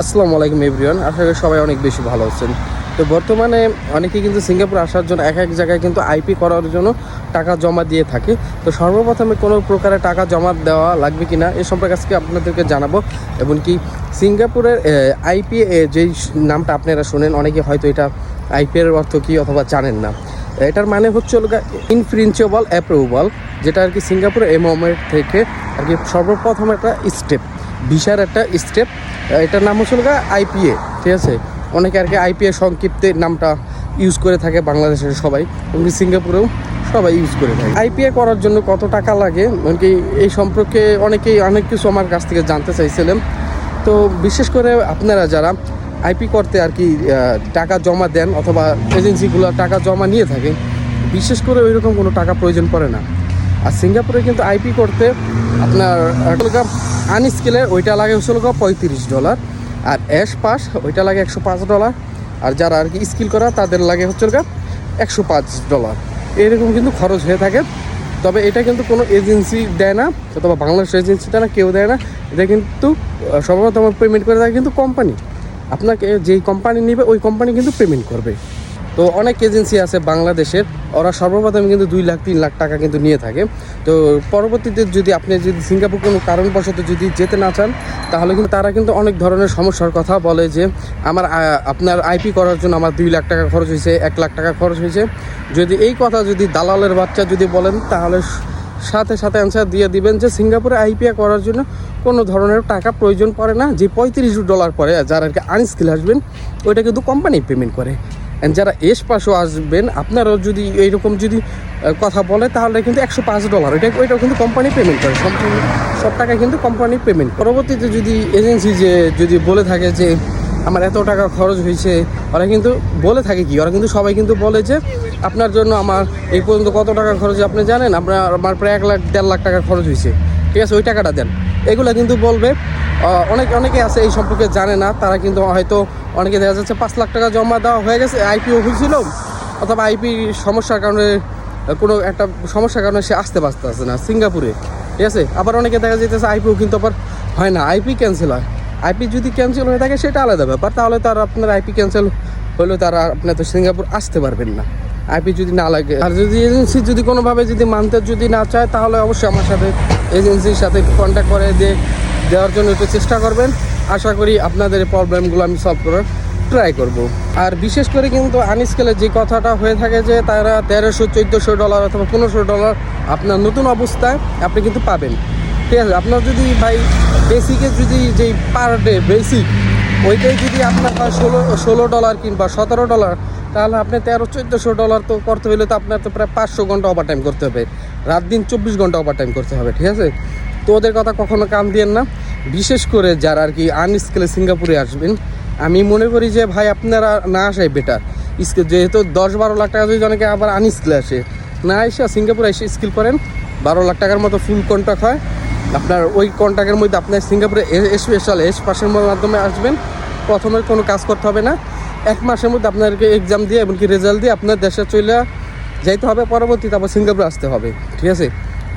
আসসালামু আলাইকুম এভরিওয়ান, আশা করি সবাই অনেক বেশি ভালো আছেন। তো বর্তমানে অনেকে কিন্তু সিঙ্গাপুর আসার জন্য এক এক জায়গায় কিন্তু আইপি করার জন্য টাকা জমা দিয়ে থাকে। তো সর্বপ্রথমে কোনো প্রকারে টাকা জমা দেওয়া লাগবে কি না এ সম্পর্কে আজকে আপনাদেরকে জানাব। এবং কি সিঙ্গাপুরের আইপি যেই নামটা আপনারা শোনেন, অনেকে হয়তো এটা আইপি এর অর্থ কী অথবা জানেন না। এটার মানে হচ্ছে ইনফ্রিন্সেবল অ্যাপ্রুভাল যেটা আর কি সিঙ্গাপুরের মোমেন্ট থেকে আর কি সর্বপ্রথম একটা স্টেপ ভিসার একটা স্টেপ এটার নাম হচ্ছে হলো আইপিএ ঠিক আছে? অনেকে আর কি আইপিএ সংক্ষিপ্তে নামটা ইউজ করে থাকে বাংলাদেশের সবাই, এবং সিঙ্গাপুরেও সবাই ইউজ করে থাকে। আইপিএ করার জন্য কত টাকা লাগে? এমনকি এই সম্পর্কে অনেকেই অনেক কিছু আমার কাছ থেকে জানতে চাইছিলেন তো বিশেষ করে আপনারা যারা আইপি করতে আর কি টাকা জমা দেন অথবা এজেন্সিগুলো টাকা জমা নিয়ে থাকে, বিশেষ করে ওইরকম কোনো টাকা প্রয়োজন পড়ে না। আর সিঙ্গাপুরে কিন্তু আইপি করতে আপনার আনস্কেলের ওইটা লাগে হচ্ছে হলো পঁয়ত্রিশ ডলার আর অ্যাশ পাস ওইটা লাগে একশো পাঁচ ডলার আর যারা আর কি স্কিল করা, তাদের লাগে হচ্ছে হলো একশো পাঁচ ডলার এরকম কিন্তু খরচ হয়ে থাকে। তবে এটা কিন্তু কোনো এজেন্সি দেয় না, অথবা বাংলাদেশ এজেন্সি দেয় না, কেউ দেয় না। এটা কিন্তু সর্বপ্রথম পেমেন্ট করে থাকে কিন্তু কোম্পানি আপনাকে যেই কোম্পানি নেবে, ওই কোম্পানি কিন্তু পেমেন্ট করবে। তো অনেক এজেন্সি আছে বাংলাদেশের। ওরা সর্বপ্রথম কিন্তু দুই লাখ, তিন লাখ টাকা কিন্তু নিয়ে থাকে। তো পরবর্তীতে যদি আপনি যদি সিঙ্গাপুর কোনো কারণবশত যদি যেতে না চান, তাহলে কিন্তু তারা কিন্তু অনেক ধরনের সমস্যার কথা বলে যে, আমার আপনার আইপি করার জন্য আমার দুই লাখ টাকা খরচ হয়েছে, এক লাখ টাকা খরচ হয়েছে। যদি এই কথা যদি দালালের বাচ্চা যদি বলেন, তাহলে সাথে সাথে অ্যান্সার দিয়ে দিবেন যে সিঙ্গাপুরে আইপিএ করার জন্য কোনো ধরনের টাকা প্রয়োজন পড়ে না, যে পঁয়ত্রিশ ডলার পরে যারা আর কি আনস্কিল আসবেন ওইটা কিন্তু কোম্পানি পেমেন্ট করে। অ্যান্ড যারা এস পাশও আসবেন, আপনারাও যদি এইরকম যদি কথা বলে, তাহলে কিন্তু একশো পাঁচ ডলার ওইটা, ওইটাও কিন্তু কোম্পানি পেমেন্ট করে। সম্পূর্ণ সব টাকা কিন্তু কোম্পানি পেমেন্ট পরবর্তীতে যদি এজেন্সি যে, যদি বলে থাকে যে, আমার এত টাকা খরচ হয়েছে, ওরা কিন্তু বলে থাকে কি? ওরা কিন্তু সবাই কিন্তু বলে যে আপনার জন্য আমার এই পর্যন্ত কত টাকা খরচ আপনি জানেন? আপনার, আমার প্রায় এক লাখ, দেড় লাখ টাকা খরচ হয়েছে। ঠিক আছে, ওই টাকাটা দেন। এগুলো কিন্তু বলবে অনেক, অনেকে আছে এই সম্পর্কে জানে না, তারা কিন্তু হয়তো অনেকে দেখা যাচ্ছে পাঁচ লাখ টাকা জমা দেওয়া হয়ে গেছে, আইপিও হয়েছিল, অথবা আইপি সমস্যার কারণে, কোনো একটা সমস্যার কারণে সে আসতে পারতে আসে না, সিঙ্গাপুরে। ঠিক আছে? আবার অনেকে দেখা যাইতেছে আইপিও কিন্তু আবার হয় না, আইপি ক্যান্সেল হয়। আইপি যদি ক্যান্সেল হয়ে থাকে, সেটা আলাদা ব্যাপার, তাহলে তার আপনার আইপি ক্যান্সেল হলেও তারা আপনার তো সিঙ্গাপুর আসতে পারবেন না। আইপি যদি না লাগে। আর যদি এজেন্সি যদি কোনোভাবে যদি মানতে যদি না চায়, তাহলে অবশ্যই আমার সাথে এজেন্সির সাথে কন্ট্যাক্ট করে দিয়ে দেওয়ার জন্য একটু চেষ্টা করবেন। আশা করি আপনাদের প্রবলেমগুলো আমি সলভ করার ট্রাই করব। আর বিশেষ করে কিন্তু আনস্কেলে যে কথাটা হয়ে থাকে যে, তারা তেরোশো, চোদ্দোশো ডলার অথবা পনেরোশো ডলার আপনার নতুন অবস্থায় আপনি কিন্তু পাবেন। ঠিক আছে? আপনার যদি ভাই বেসিকে যদি যেই পার ডে বেসিক ওইটাই যদি আপনার ষোলো ষোলো ডলার কিংবা সতেরো ডলার তাহলে আপনি তেরো, চোদ্দোশো ডলার তো করতে হলে তো আপনার তো প্রায় পাঁচশো ঘণ্টা ওভার টাইম করতে হবে। রাত দিন চব্বিশ ঘণ্টা ওভার টাইম করতে হবে, ঠিক আছে? তো ওদের কথা কখনো কান দিয়েন না। বিশেষ করে যারা আর কি আনস্কেলে সিঙ্গাপুরে আসবেন, আমি মনে করি যে ভাই আপনারা না আসাই বেটার স্কিল যেহেতু দশ বারো লাখ টাকা যদি অনেকে আবার আনস্কিল আসে, না এসে সিঙ্গাপুরে এসে স্কিল করেন, বারো লাখ টাকার মতো ফুল কন্ট্রাক্ট হয়। আপনার ওই কন্ট্রাক্টের মধ্যে আপনার সিঙ্গাপুরে স্পেশাল এস পাসের মাধ্যমে আসবেন, প্রথমে কোনো কাজ করতে হবে না। এক মাসের মধ্যে আপনাকে এক্সাম দিয়ে এমনকি রেজাল্ট দিয়ে আপনার দেশে চলে যাইতে হবে। পরবর্তীতে আবার সিঙ্গাপুরে আসতে হবে, ঠিক আছে?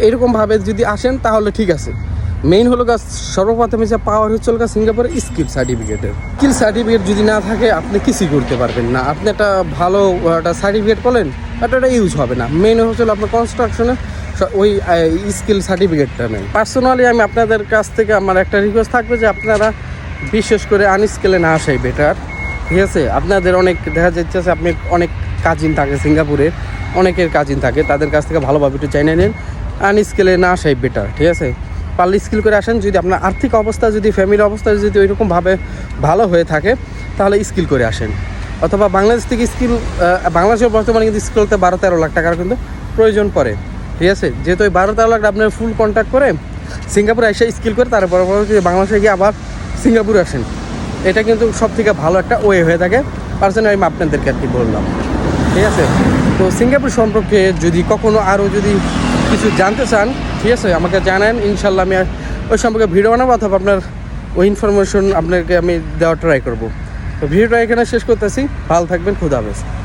এইরকমভাবে যদি আসেন, তাহলে ঠিক আছে। মেইন হলো গা, সর্বপ্রথমে যে পাওয়ার হচ্ছে হলো সিঙ্গাপুরের স্কিল সার্টিফিকেটের স্কিল সার্টিফিকেট যদি না থাকে, আপনি কিছুই করতে পারবেন না। আপনি একটা ভালো, একটা সার্টিফিকেট করলেন বাট ওটা ইউজ হবে না। মেইন হচ্ছে আপনার কনস্ট্রাকশনে ওই স্কিল সার্টিফিকেটটা নেই পার্সোনালি আমি আপনাদের কাছ থেকে আমার একটা রিকোয়েস্ট থাকবে যে আপনারা বিশেষ করে আনস্কেলে না আসাই বেটার ঠিক আছে? আপনাদের অনেক দেখা যাচ্ছে আপনি অনেক কাজিন থাকে সিঙ্গাপুরে অনেকের কাজিন থাকে, তাদের কাছ থেকে ভালোভাবে একটু চাইনে নেন। আনস্কেলে না আসাই বেটার ঠিক আছে? পারলে স্কিল করে আসেন, যদি আপনার আর্থিক অবস্থা, যদি ফ্যামিলি অবস্থা যদি ওইরকমভাবে ভালো হয়ে থাকে, তাহলে স্কিল করে আসেন। অথবা বাংলাদেশ থেকে স্কিল বাংলাদেশের বর্তমানে কিন্তু স্কিল করতে বারো তেরো লাখ টাকার কিন্তু প্রয়োজন পড়ে, ঠিক আছে? যেহেতু ওই বারো তেরো লাখ আপনার ফুল কন্ট্যাক্ট করে, সিঙ্গাপুরে এসে স্কিল করে, তারপর বাংলাদেশে গিয়ে আবার সিঙ্গাপুরে আসেন। এটা কিন্তু সব থেকে ভালো একটা ওয়ে হয়ে থাকে। পার্সোনালি আমি আপনাদেরকে আর কি বললাম। ঠিক আছে? তো সিঙ্গাপুর সম্পর্কে যদি কখনো আরও যদি কিছু জানতে চান, ঠিক আছে? আমাকে জানান, ইনশাল্লাহ আমি ওই সম্পর্কে ভিডিও বানাবো অথবা আপনার ওই ইনফরমেশন আপনাকে আমি দেওয়ার ট্রাই করব। তো ভিডিওটা এখানে শেষ করতেছি। ভালো থাকবেন, খুদা হাফেজ।